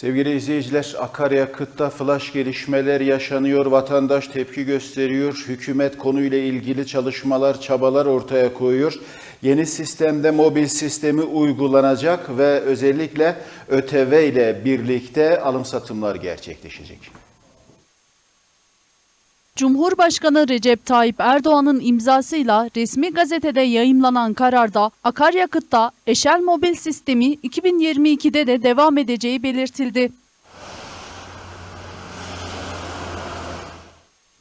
Sevgili izleyiciler, akaryakıtta flash gelişmeler yaşanıyor, vatandaş tepki gösteriyor, hükümet konuyla ilgili çalışmalar, çabalar ortaya koyuyor. Yeni sistemde mobil sistemi uygulanacak ve özellikle ÖTV ile birlikte alım satımlar gerçekleşecek. Cumhurbaşkanı Recep Tayyip Erdoğan'ın imzasıyla resmi gazetede yayımlanan kararda akaryakıtta eşel mobil sistemi 2022'de de devam edeceği belirtildi.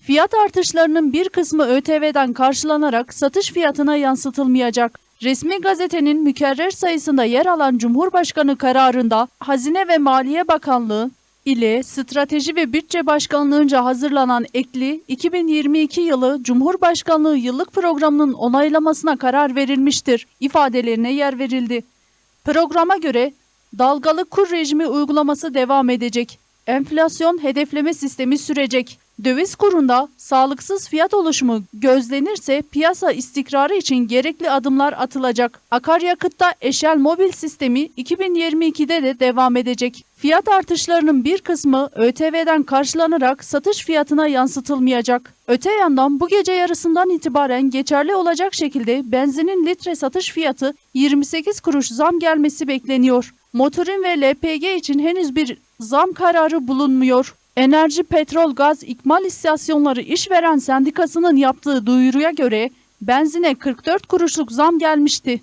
Fiyat artışlarının bir kısmı ÖTV'den karşılanarak satış fiyatına yansıtılmayacak. Resmi gazetenin mükerrer sayısında yer alan Cumhurbaşkanı kararında Hazine ve Maliye Bakanlığı ile Strateji ve Bütçe Başkanlığı'nca hazırlanan ekli 2022 yılı Cumhurbaşkanlığı yıllık programının onaylamasına karar verilmiştir ifadelerine yer verildi. Programa göre dalgalı kur rejimi uygulaması devam edecek. Enflasyon hedefleme sistemi sürecek. Döviz kurunda sağlıksız fiyat oluşumu gözlenirse piyasa istikrarı için gerekli adımlar atılacak. Akaryakıtta eşel mobil sistemi 2022'de de devam edecek. Fiyat artışlarının bir kısmı ÖTV'den karşılanarak satış fiyatına yansıtılmayacak. Öte yandan bu gece yarısından itibaren geçerli olacak şekilde benzinin litre satış fiyatı 28 kuruş zam gelmesi bekleniyor. Motorin ve LPG için henüz bir zam kararı bulunmuyor. Enerji, Petrol, Gaz, İkmal İstasyonları İşveren Sendikası'nın yaptığı duyuruya göre benzine 44 kuruşluk zam gelmişti.